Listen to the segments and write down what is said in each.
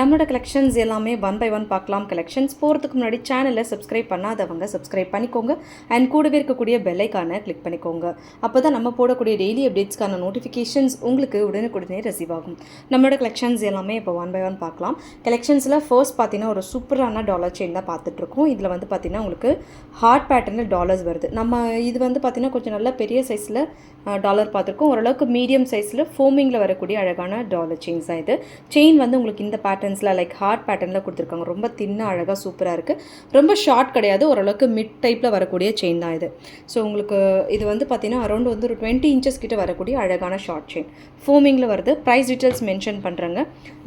நம்மளோட கலெக்ஷன்ஸ் எல்லாமே one by one பார்க்கலாம். கலெக்ஷன்ஸ் போகிறதுக்கு முன்னாடி சேனலை சப்ஸ்கிரைப் பண்ணாதவங்க சப்ஸ்கிரைப் பண்ணிக்கோங்க. அண்ட் கூடவே இருக்கக்கூடிய பெல்லைக்கான கிளிக் பண்ணிக்கோங்க. அப்போ தான் நம்ம போடக்கூடிய டெய்லி அப்டேட்ஸ்க்கான நோட்டிஃபிகேஷன்ஸ் உங்களுக்கு உடனுக்குடனே ரிசீவ் ஆகும். நம்மளோட கலெக்ஷன்ஸ் எல்லாமே இப்போ ஒன் பை ஒன் பார்க்கலாம். கலெக்ஷன்ஸில் ஃபர்ஸ்ட் பார்த்தீங்கன்னா ஒரு சூப்பரான டாலர் செயின் தான் பார்த்துட்ருக்கோம் இதில் வந்து பார்த்தீங்கன்னா உங்களுக்கு ஹார்ட் பேட்டர்னில் டாலர்ஸ் வருது. நம்ம இது வந்து பார்த்திங்கன்னா கொஞ்சம் நல்ல பெரிய சைஸில் டாலர் பார்த்துருக்கோம். ஓரளவுக்கு மீடியம் சைஸில் ஃபோமிங்கில் வரக்கூடிய அழகான டாலர் செயின்ஸ் தான் இது. செயின் வந்து உங்களுக்கு இந்த பேட்டர்ன் பேட்டர்ன்ஸில் லைக் ஹார்ட் பேட்டர்னில் கொடுத்துருக்காங்க. ரொம்ப தின்ன அழகாக சூப்பராக இருக்குது ரொம்ப ஷார்ட் கிடையாது. ஓரளவுக்கு மிட் டைப்பில் வரக்கூடிய செயின் தான் இது. ஸோ உங்களுக்கு இது வந்து பார்த்தீங்கன்னா அரௌண்ட் வந்து ஒரு டுவெண்ட்டி இன்ச்சஸ் கிட்ட வரக்கூடிய அழகான ஷார்ட் செயின் ஃபோமிங்கில் வருது. ப்ரைஸ் டீட்டெயில்ஸ் மென்ஷன் பண்ணுறாங்க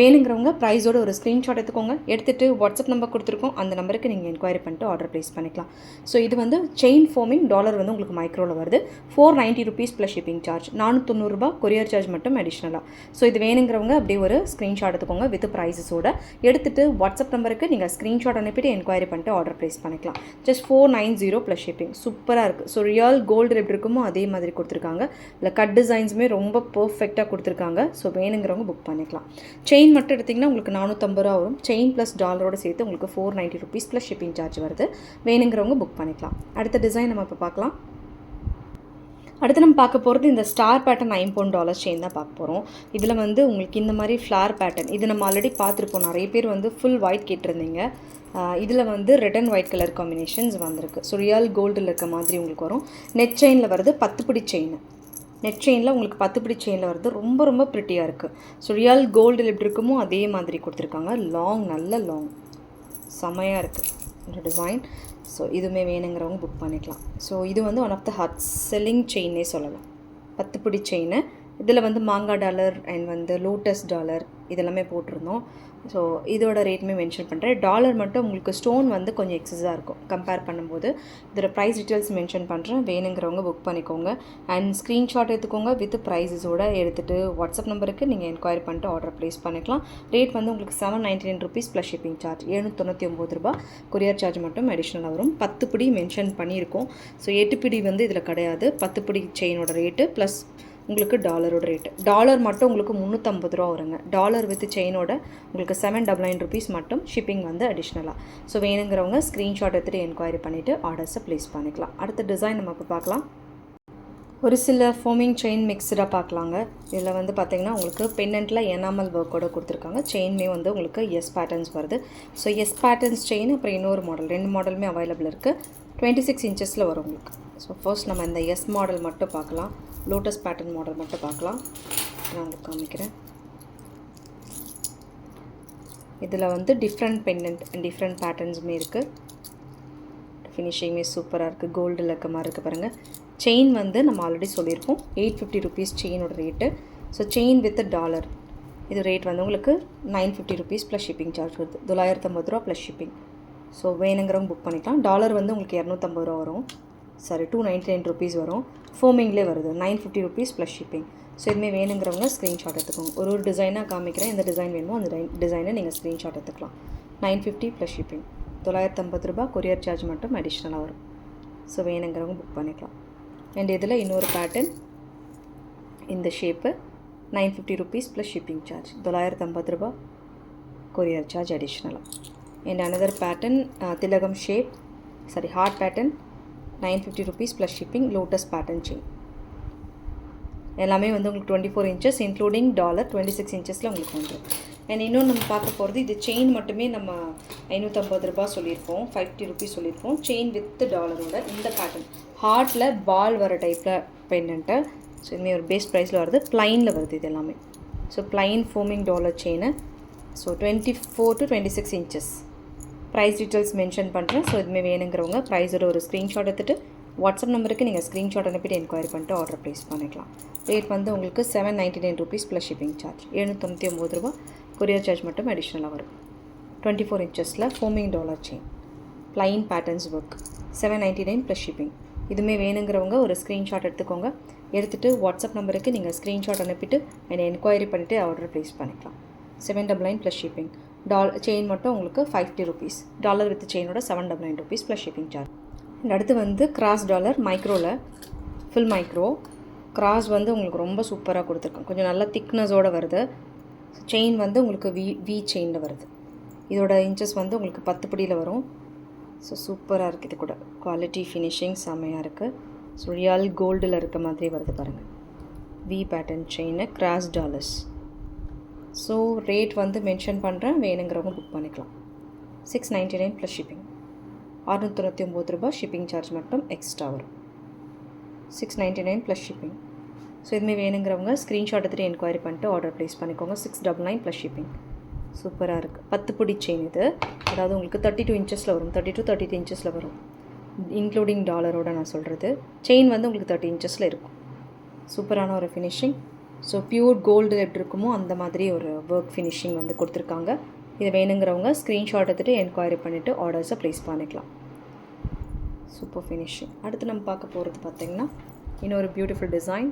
வேணுங்கிறவங்க ப்ரைஸோட ஒரு ஸ்க்ரீன்ஷாட் எடுத்துக்கோங்க. எடுத்துகிட்டு வாட்ஸ்அப் நம்பர் கொடுத்துருக்கோம். அந்த நம்பருக்கு நீங்கள் என்கொயரி பண்ணிட்டு ஆர்டர் ப்ளேஸ் பண்ணிக்கலாம். ஸோ இது வந்து செயின் ஃபோமிங் டாலர் வந்து உங்களுக்கு மைக்ரோவில் வருது. Four ninety rupees plus shipping charge நானூற்றொண்ணூறுபா courier charge மட்டும் அடிஷ்னலாக ஸோ இது வேணுங்கிறவங்க அப்படியே ஒரு ஸ்க்ரீன்ஷாட் எடுத்துக்கோங்க வித் ப்ரைஸஸ் ப்ரைஸஸோட எடுத்துகிட்டு வாட்ஸ்அப் நம்பருக்கு நீங்கள் ஸ்க்ரீன்ஷாட் அனுப்பிட்டு என்கொயரி பண்ணிட்டு ஆர்டர் ப்ளேஸ் பண்ணிக்கலாம். Just four nine zero plus shipping சூப்பராக இருக்குது ஸோ ரியல் கோல்டு எப்படி இருக்குமோ அதே மாதிரி கொடுத்துருக்காங்க. இல்லை கட் டிசைன்ஸுமே ரொம்ப பர்ஃபெக்டாக கொடுத்துருக்காங்க. ஸோ வேணுங்கிறவங்க புக் பண்ணிக்கலாம். செயின் மட்டும் எடுத்திங்கன்னா உங்களுக்கு நானூற்றம்பது ரூபா வரும். செயின் ப்ளஸ் டாலரோட சேர்த்து உங்களுக்கு four ninety rupees plus shipping charge வருது. வேணுங்கிறவங்க புக் பண்ணிக்கலாம். அடுத்த டிசைன் நம்ம இப்போ பார்க்கலாம். அடுத்து நம்ம பார்க்க போகிறது இந்த ஸ்டார் பேட்டர்ன் ஐம்பொன் டாலர் செயின் தான் பார்க்க போகிறோம் இதில் வந்து உங்களுக்கு இந்த மாதிரி ஃப்ளார் பேட்டர்ன் இது நம்ம ஆல்ரெடி பார்த்துருப்போம். நிறைய பேர் வந்து ஃபுல் ஒயிட் கேட்டிருந்தீங்க. இதில் வந்து red and white colour combinations வந்திருக்கு. ஸோ ரியல் கோல்டில் இருக்க மாதிரி உங்களுக்கு வரும். நெட் செயினில் வருது பத்து பிடி செயின் நெட் செயினில் உங்களுக்கு பத்து பிடி செயினில் வருது ரொம்ப ரொம்ப ப்ரிட்டியாக இருக்குது ஸோ ரியல் கோல்டில் எப்படி இருக்குமோ அதே மாதிரி கொடுத்துருக்காங்க. லாங் நல்ல லாங் செமையாக இருக்குது இந்த டிசைன் ஸோ இதுவுமே வேணுங்கிறவங்க புக் பண்ணிக்கலாம். ஸோ இது வந்து one of the hot selling செயின்னே சொல்லலாம். பத்து பிடி செயினை இதில் வந்து மாங்காய் டாலர் அண்ட் வந்து லோட்டஸ் டாலர் இதெல்லாமே போட்டிருந்தோம். ஸோ இதோட ரேட்டுமே மென்ஷன் பண்ணுறேன் டாலர் மட்டும் உங்களுக்கு ஸ்டோன் வந்து கொஞ்சம் எக்ஸஸாக இருக்கும். கம்பேர் பண்ணும்போது இதோட ப்ரைஸ் டீட்டெயில்ஸ் மென்ஷன் பண்ணுறேன் வேணுங்கிறவங்க புக் பண்ணிக்கோங்க. அண்ட் ஸ்க்ரீன்ஷாட் எடுத்துக்கோங்க வித் ப்ரைஸஸோட எடுத்துகிட்டு வாட்ஸ்அப் நம்பருக்கு நீங்கள் என்கொயரி பண்ணிட்டு ஆர்டர் ப்ளேஸ் பண்ணிக்கலாம். ரேட் வந்து உங்களுக்கு seven ninety nine rupees plus shipping charge எழுநூற்றி ஒம்பது ரூபா கொரியர் சார்ஜ் மட்டும் அடிஷ்னலாக வரும். பத்து பிடி மென்ஷன் பண்ணியிருக்கோம். ஸோ எட்டு பிடி வந்து இதில் கிடையாது. பத்து பிடி செயினோட ரேட்டு ப்ளஸ் உங்களுக்கு டாலரோட ரேட்டு டாலர் மட்டும் உங்களுக்கு முந்நூற்றம்பது ரூபா வருங்க. டாலர் வித் செயினோட உங்களுக்கு செவன் டபுள் நைன் ருபீஸ் மட்டும் ஷிப்பிங் வந்து அடிஷ்னலாக ஸோ வேணுங்கிறவங்க ஸ்க்ரீன்ஷாட் எடுத்துகிட்டு என்கொயரி பண்ணிவிட்டு ஆர்டர்ஸை ப்ளேஸ் பண்ணிக்கலாம். அடுத்த டிசைன் நம்ம இப்போ பார்க்கலாம். ஒரு சில ஃபோமிங் செயின் மிக்ஸ்டாக பார்க்கலாங்க. இதில் வந்து பார்த்திங்கன்னா உங்களுக்கு பென்னண்ட்டில் எனாமல் ஒர்க்கோட கொடுத்துருக்காங்க. செயின்மே வந்து உங்களுக்கு எஸ் பேட்டர்ன்ஸ் வருது. ஸோ எஸ் பேட்டர்ன்ஸ் செயின் அப்புறம் இன்னொரு மாடல் ரெண்டு மாடலுமே அவைலபிள் இருக்குது டுவெண்ட்டி சிக்ஸ் இன்ச்சஸில் வரும் உங்களுக்கு. ஸோ ஃபர்ஸ்ட் நம்ம இந்த எஸ் மாடல் மட்டும் பார்க்கலாம். லோட்டஸ் பேட்டர்ன் மாடல் மட்டும் பார்க்கலாம். நான் உங்களுக்கு காமிக்கிறேன். இதில் வந்து டிஃப்ரெண்ட் பெண்டன்ட் அண்ட் டிஃப்ரெண்ட் பேட்டர்ன்ஸுமே இருக்குது ஃபினிஷிங்குமே சூப்பராக இருக்குது கோல்டில் இருக்க. மாதிரி இருக்குது பாருங்கள் செயின் வந்து நம்ம ஆல்ரெடி சொல்லியிருக்கோம் eight fifty rupees செயினோட rate so chain with dollar இது ரேட் வந்து உங்களுக்கு nine fifty rupees plus shipping charge வருது. தொள்ளாயிரத்தம்பது ரூபா ப்ளஸ் ஷிப்பிங் ஸோ வேணுங்கிறவங்க புக் பண்ணிக்கலாம். டாலர் வந்து உங்களுக்கு இரநூத்தம்பது ரூபா வரும். Sorry two ninety nine rupees வரும் ஃபோமிங்லேயே வருது. Nine fifty rupees plus shipping so இதுமாதிரி வேணுங்கிறவங்க ஸ்க்ரீன்ஷாட் எடுத்துக்கோங்க. ஒரு ஒரு டிசைனாக காமிக்கிறேன். எந்த டிசைன் வேணுமோ அந்த டிசைனை நீங்கள் ஸ்க்ரீன்ஷாட் எடுத்துக்கலாம். நைன் ஃபிஃப்டி ப்ளஸ் ஷிப்பிங் தொள்ளாயிரத்தம்பது ரூபா கொரியர் சார்ஜ் மட்டும் அடிஷ்னலாக வரும். ஸோ வேணுங்கிறவங்க புக் பண்ணிக்கலாம். அண்ட் இதில் இன்னொரு பேட்டர்ன் இந்த shape nine fifty rupees plus shipping charge தொள்ளாயிரத்தம்பது ரூபா கொரியர் சார்ஜ் அடிஷ்னலாக அண்ட் அனதர் பேட்டர்ன் திலகம் shape sorry heart pattern nine fifty rupees plus shipping lotus pattern chain எல்லாமே வந்து உங்களுக்கு twenty four inches including dollar twenty six இன்ச்சஸில் உங்களுக்கு வந்துடும் and இன்னொன்று நம்ம பார்க்க போகிறது இது செயின் மட்டுமே நம்ம ஐநூற்றம்பது ரூபா சொல்லியிருப்போம் ஃபிஃப்டி ருபீஸ் சொல்லியிருப்போம். செயின் வித் டாலரோட இந்த பேட்டர்ன் ஹார்ட்டில் பால் வர டைப்பில் பெண்டன்ட்டு ஸோ இனிமேல் ஒரு பேஸ் ப்ரைஸில் வருது. ப்ளைனில் வருது இது எல்லாமே. So plain forming dollar chain so twenty four to twenty six inches price details mention பண்ணுறேன் ஸோ இதுமாதிரி வேணுங்கிறவங்க ப்ரைஸோட ஒரு ஸ்க்ரீன்ஷாட் எடுத்துகிட்டு வாட்ஸ்அப் நம்பருக்கு நீங்கள் ஸ்க்ரீன்ஷாட் அனுப்பிட்டு என்கொயரி பண்ணிட்டு ஆர்டர் ப்ளேஸ் பண்ணிக்கலாம். ரேட் வந்து உங்களுக்கு seven ninety nine rupees plus shipping charge எழுநூற்றி ஒம்பது ரூபா. கொரியர் சார்ஜ் மட்டும் அடிஷ்னலாக வரும். Twenty four இன்ச்சஸில் forming dollar chain plain patterns work seven ninety nine plus shipping இதுவுமே வேணுங்கிறவங்க ஒரு ஸ்க்ரீன்ஷாட் எடுத்துக்கோங்க. எடுத்துகிட்டு வாட்ஸ்அப் நம்பருக்கு நீங்கள் ஸ்க்ரீன்ஷாட் அனுப்பிட்டு என்னை என்கொயரி பண்ணிவிட்டு ஆர்டர் ப்ளேஸ் பண்ணிக்கலாம். Seven double nine plus shipping dollar chain மட்டும் உங்களுக்கு five fifty rupees dollar with செயினோட seven double nine rupees plus shipping charge and அடுத்து வந்து கிராஸ் டாலர் மைக்ரோவில் ஃபுல் மைக்ரோ கிராஸ் வந்து உங்களுக்கு ரொம்ப சூப்பராக கொடுத்துருக்கோம். கொஞ்சம் நல்லா திக்னஸோடு வருது. செயின் வந்து உங்களுக்கு வி வி செயினில் வருது. இதோட இன்ச்சஸ் வந்து உங்களுக்கு பத்து படியில் வரும். ஸோ சூப்பராக இருக்குது இது கூட குவாலிட்டி ஃபினிஷிங் செம்மையாக இருக்குது ஸோ ரியல் கோல்டில் இருக்க மாதிரி வருது பாருங்கள் V pattern chain cross dollars so rate வந்து மென்ஷன் பண்ணுறேன் வேணுங்கிறவங்க புக் பண்ணிக்கலாம். Six ninety nine plus shipping அறுநூற்றி ஒம்பது ரூபாய் ஷிப்பிங் சார்ஜ் மட்டும் எக்ஸ்ட்ரா வரும். Six ninety nine plus shipping so இதுமாரி வேணுங்கிறவங்க ஸ்க்ரீன்ஷாட் எடுத்துகிட்டு என்கொயரி பண்ணிட்டு ஆர்டர் ப்ளேஸ் பண்ணிக்கோங்க. Six double nine plus shipping சூப்பராக இருக்குது பத்து பிடி செயின் இது. அதாவது உங்களுக்கு தேர்ட்டி டூ இன்ச்சஸில் வரும். தேர்ட்டி டூ தேர்ட்டி டூ இன்ச்சஸில் வரும் இன்க்ளூடிங் டாலரோட நான் சொல்கிறது செயின் வந்து உங்களுக்கு தேர்ட்டி இன்ச்சஸில் இருக்கும். சூப்பரான ஒரு ஃபினிஷிங் ஸோ பியூர் கோல்டு எப்படி இருக்குமோ அந்த மாதிரி ஒரு ஒர்க் ஃபினிஷிங் வந்து கொடுத்துருக்காங்க. இது வேணுங்கிறவங்க ஸ்க்ரீன்ஷாட் எடுத்துகிட்டு என்கொயரி பண்ணிவிட்டு ஆர்டர்ஸை ப்ளேஸ் பண்ணிக்கலாம். சூப்பர் ஃபினிஷிங் அடுத்து நம்ம பார்க்க போகிறது பார்த்திங்கன்னா இன்னொரு பியூட்டிஃபுல் டிசைன்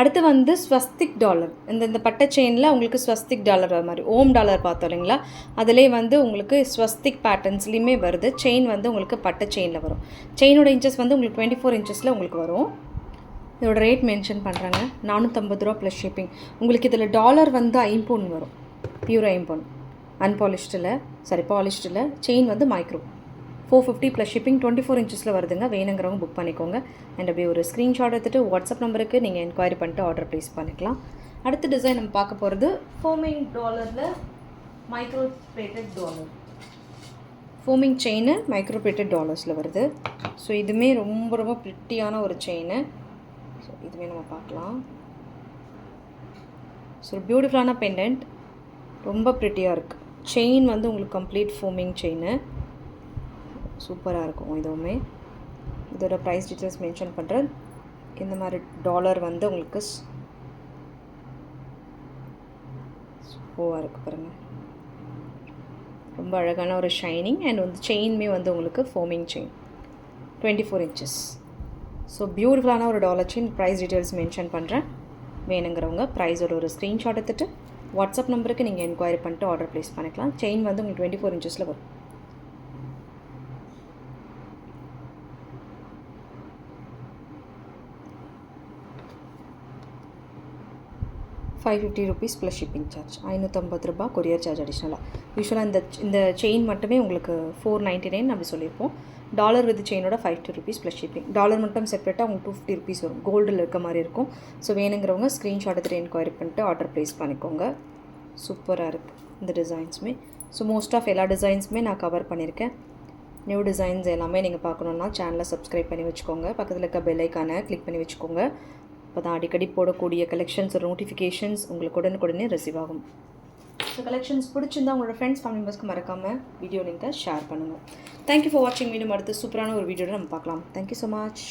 அடுத்து வந்து ஸ்வஸ்திக் டாலர். இந்த இந்த பட்டை செயினில் உங்களுக்கு ஸ்வஸ்திக் டாலர் வர மாதிரி ஓம் டாலர் பார்த்தோம் இல்லைங்களா? அதிலே வந்து உங்களுக்கு ஸ்வஸ்திக் பேட்டர்ன்ஸ்லேயுமே வருது. செயின் வந்து உங்களுக்கு பட்டை செயினில் வரும். செயினோட இன்ச்சஸ் வந்து உங்களுக்கு டுவெண்ட்டி ஃபோர் இன்ச்சஸில் உங்களுக்கு வரும். இதோட ரேட் மென்ஷன் பண்ணுறாங்க நானூற்றம்பது ரூபா ப்ளஸ் ஷிப்பிங் உங்களுக்கு இதில் டாலர் வந்து ஐம்பொன் வரும். பியூர் ஐம்பொன். அன்பாலிஷ்டில் சாரி பாலிஷ்டில் செயின் வந்து micro four fifty plus shipping twenty four இன்ச்சஸில் வருதுங்க. வேணுங்கிறவங்க புக் பண்ணிக்கோங்க. அண்ட் அப்படியே ஒரு ஸ்க்ரீன்ஷாட் எடுத்துகிட்டு வாட்ஸ்அப் நம்பருக்கு நீங்கள் என்கொயரி பண்ணிட்டு ஆர்டர் ப்ளேஸ் பண்ணிக்கலாம். அடுத்த டிசைன் நம்ம பார்க்க போகிறது ஃபோமிங் டாலரில் micro plated dollar forming chain micro plated டாலர்ஸில் வருது. ஸோ இதுவுமே ரொம்ப ரொம்ப ப்ரிட்டியான ஒரு செயின் ஸோ நம்ம பார்க்கலாம். ஸோ பியூட்டிஃபுல்லான பெண்டன்ட் ரொம்ப ப்ரிட்டியாக இருக்குது செயின் வந்து உங்களுக்கு கம்ப்ளீட் ஃபோமிங் செயின் சூப்பராக இருக்கும் இதுவுமே. இதோட ப்ரைஸ் டீட்டெயில்ஸ் மென்ஷன் பண்ணுறேன் இந்த மாதிரி டாலர் வந்து உங்களுக்கு சூப்பராக இருக்குது பாருங்கள் ரொம்ப அழகான ஒரு ஷைனிங் அண்ட் வந்து செயின்மே வந்து உங்களுக்கு forming chain twenty four inches so பியூட்டிஃபுல்லான ஒரு dollar chain price details mention பண்ணுறேன் வேணுங்கிறவங்க ப்ரைஸோட ஒரு ஸ்க்ரீன்ஷாட் எடுத்துகிட்டு வாட்ஸ்அப் நம்பருக்கு நீங்கள் என்கொயரி பண்ணிட்டு ஆர்டர் ப்ளேஸ் பண்ணிக்கலாம். செயின் வந்து உங்களுக்கு டுவெண்ட்டி ஃபோர் இன்ச்சஸில் வரும். Five fifty rupees plus shipping charge ஐநூற்றம்பது ரூபா கொரியர் சார்ஜ் அடிஷ்னலாக யூஸ்வலாக இந்த இந்த செயின் மட்டுமே உங்களுக்கு ஃபோர் நைன்ட்டி நைன் அப்படி சொல்லியிருப்போம். Dollar with செயினோட five two rupees plus shipping dollar மட்டும் செப்பரேட்டாக உங்களுக்கு டூ ஃபிஃப்டி ருபீஸ் வரும். கோல்டில் இருக்க மாதிரி இருக்கும். ஸோ வேணுங்கிறவங்க ஸ்க்ரீன்ஷாட் எடுத்துகிட்டு என்கொயரி பண்ணிட்டு ஆர்டர் ப்ளேஸ் பண்ணிக்கோங்க. சூப்பராக இருக்குது இந்த டிசைன்ஸுமே ஸோ மோஸ்ட் ஆஃப் எல்லா டிசைன்ஸுமே நான் கவர் பண்ணியிருக்கேன். நியூ டிசைன்ஸ் எல்லாமே நீங்கள் பார்க்கணுன்னா சேனலை சப்ஸ்கிரைப் பண்ணி வச்சுக்கோங்க. பக்கத்தில் இருக்க பெல்லைக்கானை கிளிக் பண்ணி வச்சுக்கோங்க. அப்போ தான் அடிக்கடி போடக்கூடிய கலெக்ஷன்ஸ் நோட்டிஃபிகேஷன்ஸ் உங்களுக்கு உடனுக்குடனே ரிசீவ் ஆகும். ஸோ கலெக்ஷன்ஸ் பிடிச்சிருந்தா உங்களோட ஃப்ரெண்ட்ஸ் ஃபேமிலி மெம்பர்ஸ்க்கு மறக்காமல் வீடியோ லிங்க்கை ஷேர் பண்ணுங்கள் தேங்க்யூ ஃபார் வாட்சிங் மீண்டும் அடுத்து சூப்பரான ஒரு வீடியோவில் நம்ம பார்க்கலாம். Thank you so much